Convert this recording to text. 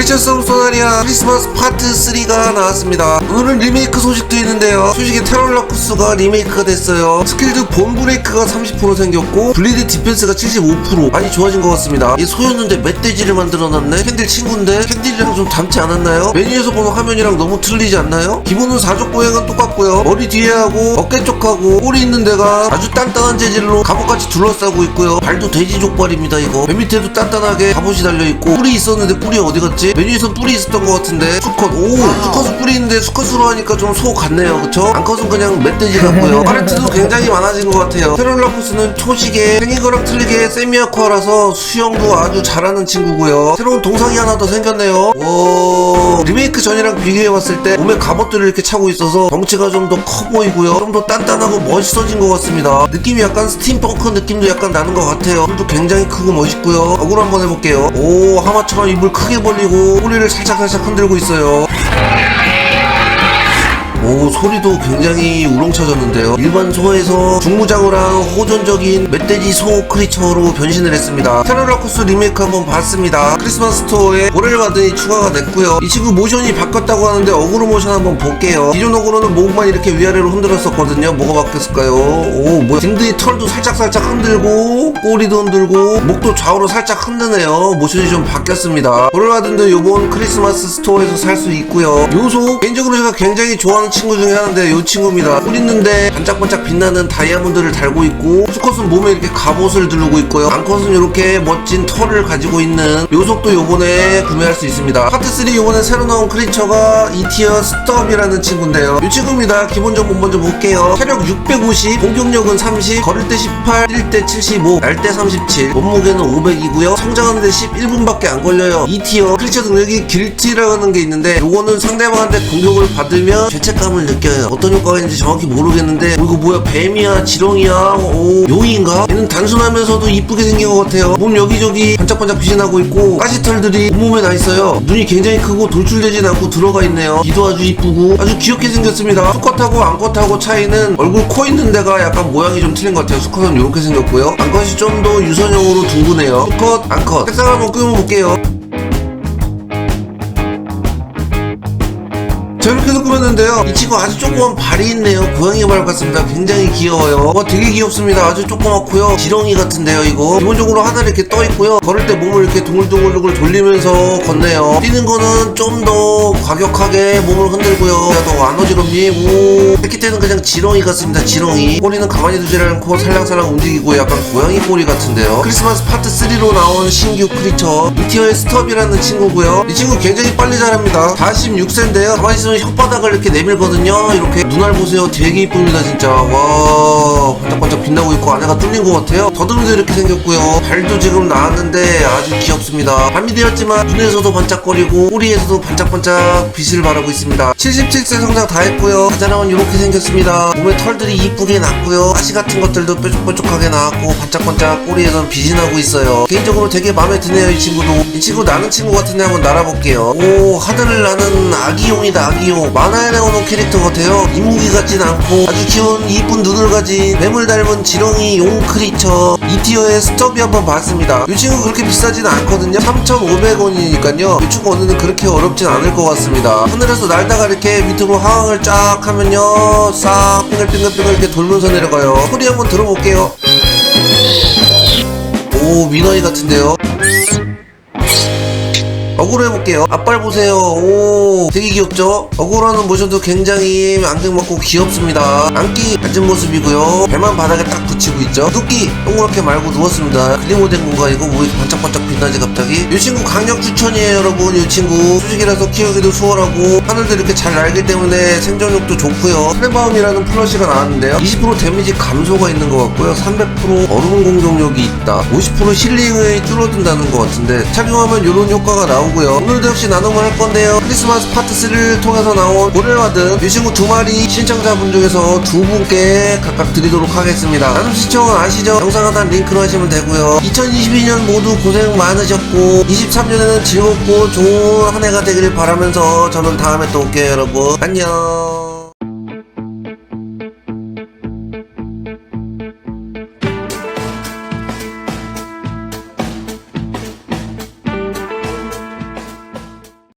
크리스천 소나리아 크리스마스 파트 3가 나왔습니다. 오늘은 리메이크 소식도 있는데요. 소식에 테럴라쿠스가 리메이크가 됐어요. 스킬드 본 브레이크가 30% 생겼고 블리드 디펜스가 75% 많이 좋아진 것 같습니다. 얘 소였는데 멧돼지를 만들어놨네? 캔딜 친구인데? 캔딜이랑 좀 닮지 않았나요? 메뉴에서 보는 화면이랑 너무 틀리지 않나요? 기본은 사족 보행은 똑같고요. 머리 뒤에 하고 어깨 쪽하고 꼬리 있는 데가 아주 단단한 재질로 갑옷같이 둘러싸고 있고요. 발도 돼지 족발입니다 이거. 맨 밑에도 단단하게 갑옷이 달려있고 뿔이 있었는데 뿔이 어디 갔지? 메뉴에선 뿔이 있었던 것 같은데 수컷 오 수컷은 뿔이 있는데 수컷으로 하니까 좀 소 같네요. 그쵸? 암컷은 그냥 멧돼지 같고요. 파레트도 굉장히 많아진 것 같아요. 테롤라푸스는 초식에 생긴 거랑 틀리게 세미아쿠아라서 수영도 아주 잘하는 친구고요. 새로운 동상이 하나 더 생겼네요. 오 리메이크 전이랑 비교해봤을 때 몸에 갑옷들을 이렇게 차고 있어서 덩치가 좀 더 커 보이고요. 좀 더 단단하고 멋있어진 것 같습니다. 느낌이 약간 스팀펑크 느낌도 약간 나는 것 같아요. 뿔도 굉장히 크고 멋있고요. 어그로 한번 해볼게요. 오 하마처럼 입을 크게 벌리고 꼬리를 살짝살짝 흔들고 있어요 오 소리도 굉장히 우렁차졌는데요. 일반 소에서 중무장어랑 호전적인 멧돼지 소 크리처로 변신을 했습니다. 테러라쿠스 리메이크 한번 봤습니다. 크리스마스 스토어에 고래를 받으니 추가가 됐고요. 이 친구 모션이 바뀌었다고 하는데 어그로 모션 한번 볼게요. 기존 어그로는 목만 이렇게 위아래로 흔들었었거든요. 뭐가 바뀌었을까요? 오 뭐야. 딩드의 털도 살짝살짝 흔들고 꼬리도 흔들고 목도 좌우로 살짝 흔드네요. 모션이 좀 바뀌었습니다. 고래를 받은데 요번 크리스마스 스토어에서 살 수 있고요. 요소 개인적으로 제가 굉장히 좋아하는 친구 중에 하나인데 요 친구입니다. 뿔 있는데 반짝반짝 빛나는 다이아몬드를 달고 있고 수컷은 몸에 이렇게 갑옷을 두르고 있고요. 암컷은 이렇게 멋진 털을 가지고 있는 요속도 요번에 구매할 수 있습니다. 파트 3 요번에 새로 나온 크리처가 이티어 스톱이라는 친구인데요. 이 친구입니다. 기본 정보 먼저 볼게요. 체력 650, 공격력은 30, 걸을 때 18, 뛸 때 75, 날 때 37, 몸무게는 500이고요. 성장하는데 11분밖에 안 걸려요. 이티어 크리처 능력이 길티라는 게 있는데 요거는 상대방한테 공격을 받으면 죄책 감을 느껴요. 어떤 효과가 있는지 정확히 모르겠는데 어, 이거 뭐야 뱀이야 지렁이야 오 용인가? 얘는 단순하면서도 이쁘게 생긴 것 같아요. 몸 여기저기 반짝반짝 빛이 나고 있고 가시털들이 온몸에 나 있어요. 눈이 굉장히 크고 돌출되진 않고 들어가 있네요. 귀도 아주 이쁘고 아주 귀엽게 생겼습니다. 수컷하고 암컷하고 차이는 얼굴 코 있는 데가 약간 모양이 좀 틀린 것 같아요. 수컷은 이렇게 생겼고요. 암컷이 좀 더 유선형으로 둥그네요. 수컷, 암컷. 색상을 한번 꾸며볼게요. 자 이렇게 꾸몄는데요. 이 친구 아주 조그만 발이 있네요. 고양이 발 같습니다. 굉장히 귀여워요. 와 되게 귀엽습니다. 아주 조그맣고요. 지렁이 같은데요 이거. 기본적으로 하나 이렇게 떠 있고요. 걸을 때 몸을 이렇게 동글동글 돌리면서 걷네요. 뛰는 거는 좀 더 과격하게 몸을 흔들고요. 더안 어지럽니? 오 이렇게 때는 그냥 지렁이 같습니다. 지렁이. 꼬리는 가만히 두질 않고 살랑살랑 움직이고 약간 고양이 꼬리 같은데요. 크리스마스 파트 3로 나온 신규 크리처. 이티어의 스톱이라는 친구고요. 이 친구 굉장히 빨리 자랍니다. 46세인데요. 가만히 있으면 혓바닥을 이렇게 내밀거든요. 이렇게 눈알 보세요. 되게 이쁩니다 진짜. 와 반짝반짝 빛나고 있고 안에가 뚫린 것 같아요. 더듬이도 이렇게 생겼고요. 발도 지금 나왔는데 아주 귀엽습니다. 밤이 되었지만 눈에서도 반짝거리고 꼬리에서도 반짝반짝 빛을 발하고 있습니다. 77세 성장 다 했고요. 가자랑은 이렇게 생겼습니다. 몸에 털들이 이쁘게 났고요. 가시 같은 것들도 뾰족뾰족하게 나왔고 반짝반짝 꼬리에선 빛이 나고 있어요. 개인적으로 되게 마음에 드네요 이 친구도. 이 친구 나는 친구 같은데 한번 날아볼게요. 오 하늘을 나는 아기용이다 아기 용 만화에 나오는 캐릭터 같아요. 인무기 같진 않고 아주 귀여운 이쁜 눈을 가진 뱀을 닮은 지렁이 용 크리처 이티어의 스톱이 한번 봤습니다. 이 친구 그렇게 비싸진 않거든요. 3,500원이니까요. 이 친구 얻는 그렇게 어렵진 않을 것 같습니다. 하늘에서 날다가 이렇게 밑으로 하강을 쫙 하면요. 싹 빙글빙글빙글 이렇게 돌면서 내려가요. 소리 한번 들어볼게요. 오 미너이 같은데요 어그로 해볼게요. 앞발 보세요. 오, 되게 귀엽죠? 어그로하는 모션도 굉장히 안경맞고 귀엽습니다. 안기 앉은 모습이고요. 배만 바닥에 딱 붙이고 있죠. 눕기 동그랗게 말고 누웠습니다. 글리모된 공간이고 뭐 이렇게 반짝반짝 빛나지 갑자기. 이 친구 강력 추천이에요, 여러분. 이 친구 수직이라서 키우기도 수월하고 하늘도 이렇게 잘 날기 때문에 생존력도 좋고요. 트레바움이라는 플러시가 나왔는데요. 20% 데미지 감소가 있는 것 같고요. 300% 얼음 공격력이 있다. 50% 힐링이 줄어든다는 것 같은데 착용하면 이런 효과가 나오고 요. 오늘도 역시 나눔을 할 건데요. 크리스마스 파트 3를 통해서 나온 등이 친구 두 마리 신청자분 중에서 두 분께 각각 드리도록 하겠습니다. 나눔 신청은 아시죠? 영상 하단 링크로 하시면 되고요. 2022년 모두 고생 많으셨고 23년에는 즐겁고 좋은 한 해가 되기를 바라면서 저는 다음에 또 올게요 여러분. 안녕.